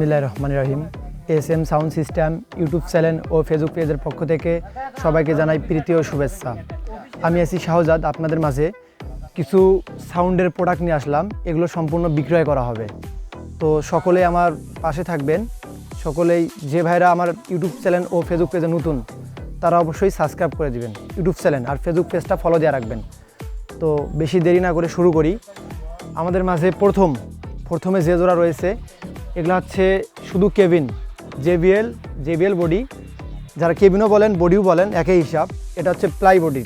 বিসমিল্লাহ রহমান রহিম। S M sound system YouTube channel ও Facebook পেজের পক্ষ থেকে সবাইকে জানাই প্রীতি ও শুভেচ্ছা। আমি আছি শাহজাদ, আপনাদের মাঝে কিছু সাউন্ডের প্রোডাক্ট নিয়ে আসলাম, এগুলো সম্পূর্ণ বিক্রয় করা হবে। তো সকলেই আমার পাশে থাকবেন, সকলেই যে ভাইরা আমার ইউটিউব চ্যানেল ও ফেসবুক পেজে নতুন, তারা অবশ্যই সাবস্ক্রাইব করে দিবেন ইউটিউব চ্যানেল আর ফেসবুক পেজটা ফলো দিয়ে রাখবেন। তো বেশি দেরি না করে শুরু করি। আমাদের মাঝে প্রথম, প্রথমে যে জোড়া রয়েছে এগুলো হচ্ছে শুধু কেবিন জেবিএল জেবিএল বডি যারা কেবিনও বলেন বডিও বলেন, একই হিসাব। এটা হচ্ছে প্লাই বডি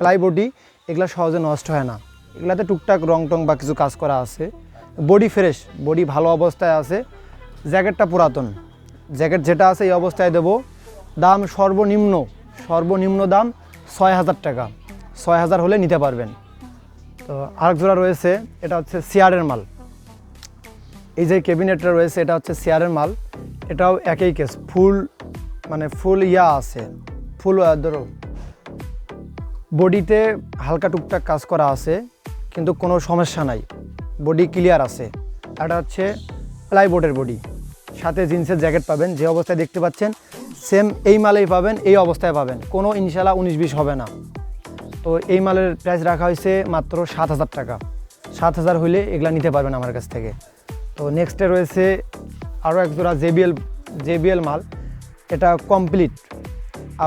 প্লাই বডি এগুলো সহজে নষ্ট হয় না। এগুলাতে টুকটাক রং টং বা কিছু কাজ করা আছে। বডি ফ্রেশ বডি ভালো অবস্থায় আছে। জ্যাকেটটা পুরাতন। জ্যাকেট যেটা আছে এই অবস্থায় দেবো। দাম সর্বনিম্ন সর্বনিম্ন দাম ছয় হাজার টাকা। ছয় হাজার হলে নিতে পারবেন। তো আরেক জোড়া রয়েছে, এটা হচ্ছে চেয়ারের মাল। এই যে ক্যাবিনেটটা রয়েছে, এটা হচ্ছে চেয়ারের মাল। এটাও একই কেস ফুল মানে ফুল ইয়া আছে। ফুল ধরো, বডিতে হালকা টুকটাক কাজ করা আছে, কিন্তু কোনো সমস্যা নাই। বডি ক্লিয়ার আছে। এটা হচ্ছে প্লাইবোর্ডের বডি। সাথে জিন্সের জ্যাকেট পাবেন, যে অবস্থায় দেখতে পাচ্ছেন, সেম এই মালেই পাবেন, এই অবস্থায় পাবেন। কোনো ইনশাল্লাহ উনিশ বিশ হবে না। তো এই মালের প্রাইস রাখা হয়েছে মাত্র সাত হাজার টাকা। সাত হাজার হইলে এগুলা নিতে পারবেন আমার কাছ থেকে। তো নেক্সটে রয়েছে আরও এক জোড়া জেবিএল জেবিএল মাল। এটা কমপ্লিট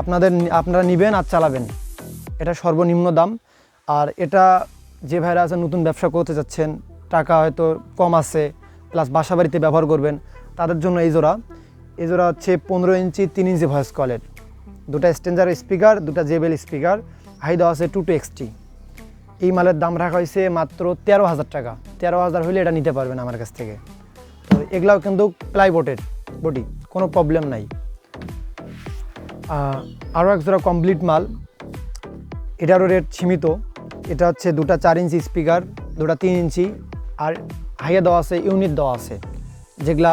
আপনাদের আপনারা নেবেন আর চালাবেন। এটা সর্বনিম্ন দাম। আর এটা যে ভাইরা আছেন নতুন ব্যবসা করতে যাচ্ছেন, টাকা হয়তো কম আছে প্লাস বাসা বাড়িতে ব্যবহার করবেন, তাদের জন্য এই জোড়া। এই জোড়া হচ্ছে পনেরো ইঞ্চি, তিন ইঞ্চি ভয়েস কলের দুটা স্টেঞ্জার স্পিকার দুটা জেবেল স্পিকার হাই দেওয়া আছে টু টু এক্সটি এই মালের দাম রাখা হয়েছে মাত্র তেরো হাজার টাকা। তেরো হাজার হলে এটা নিতে পারবেন আমার কাছ থেকে। তো এগুলাও কিন্তু প্লাইবোর্ডের বডি, কোনো প্রবলেম নাই। আরও এক জোড়া কমপ্লিট মাল। এটারও রেট সীমিত। এটা হচ্ছে দুটা চার ইঞ্চি স্পিকার দুটা তিন ইঞ্চি আর হাইয়ে দেওয়া আছে ইউনিট দেওয়া আছে। যেগুলা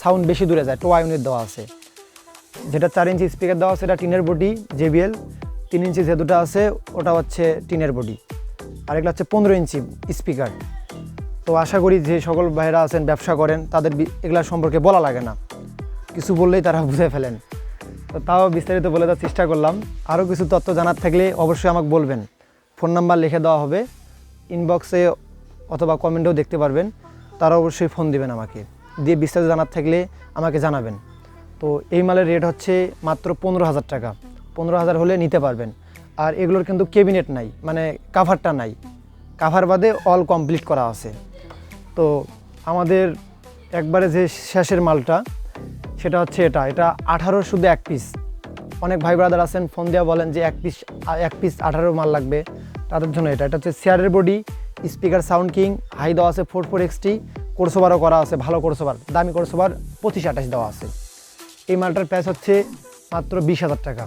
সাউন্ড বেশি দূরে যায়, টোয়া ইউনিট দেওয়া আছে। যেটা চার ইঞ্চি স্পিকার দেওয়া আছে, এটা টিনের বডি জেবিএল তিন ইঞ্চি যে দুটো আছে, ওটা হচ্ছে টিনের বডি। আর এগুলো হচ্ছে পনেরো ইঞ্চি স্পিকার। তো আশা করি যে সকল ভাইরা আছেন, ব্যবসা করেন, তাদের এগুলা সম্পর্কে বলা লাগে না। কিছু বললেই তারা বুঝে ফেলেন। তো তাও বিস্তারিত বলে দেওয়ার চেষ্টা করলাম। আরও কিছু তথ্য জানার থাকলে অবশ্যই আমাকে বলবেন। ফোন নাম্বার লিখে দেওয়া হবে। ইনবক্সে অথবা কমেন্টেও দেখতে পারবেন। তারা অবশ্যই ফোন দিবেন আমাকে। দিয়ে বিস্তারিত জানার থাকলে আমাকে জানাবেন। তো এই মালের রেট হচ্ছে মাত্র পনেরো হাজার টাকা। পনেরো হাজার হলে নিতে পারবেন। আর এগুলোর কিন্তু কেবিনেট নাই মানে কাভারটা নাই। কাভার বাদে অল কমপ্লিট করা আছে। তো আমাদের একবারে যে শেষের মালটা, সেটা হচ্ছে এটা। এটা আঠারো শুধু এক পিস অনেক ভাই ব্রাদার আছেন ফোন দেওয়া বলেন যে এক পিস এক পিস আঠারো মাল লাগবে। তাদের জন্য এটা। এটা হচ্ছে চেয়ারের body speaker sound king high দেওয়া আছে ফোর ফোর এক্সটি কোর্সোবারও করা আছে, ভালো কোর্সোবার দামি কোর্সোবার পঁচিশ আঠাশ দেওয়া আছে। এই মালটার প্রাইস হচ্ছে মাত্র বিশ হাজার টাকা।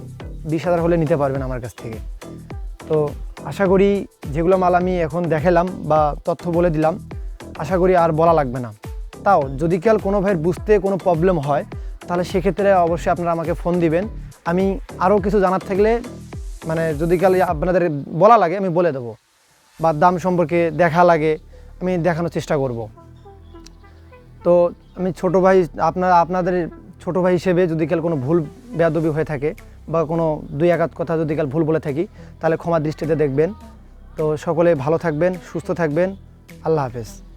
বিশ হাজার হলে নিতে পারবেন আমার কাছ থেকে। তো আশা করি যেগুলো মাল আমি এখন দেখালাম বা তথ্য বলে দিলাম, আশা করি আর বলা লাগবে না। তাও যদি কাল কোনো ভাইয়ের বুঝতে কোনো প্রবলেম হয়, তাহলে সেক্ষেত্রে অবশ্যই আপনারা আমাকে ফোন দিবেন। আমি আরও কিছু জানার থাকলে মানে যদি কাল আপনাদের বলা লাগে, আমি বলে দেবো। বা দাম সম্পর্কে দেখা লাগে, আমি দেখানোর চেষ্টা করব। তো আমি ছোট ভাই, আপনার, আপনাদের ছোট ভাই হিসেবে যদি কাল কোনো ভুল, বেয়াদবি হয়ে থাকে বা কোনো দুই একাত কথা যদি কাল ভুল বলে থাকি, তাহলে ক্ষমা দৃষ্টিতে দেখবেন। তো সকলে ভালো থাকবেন, সুস্থ থাকবেন। আল্লাহ হাফেজ।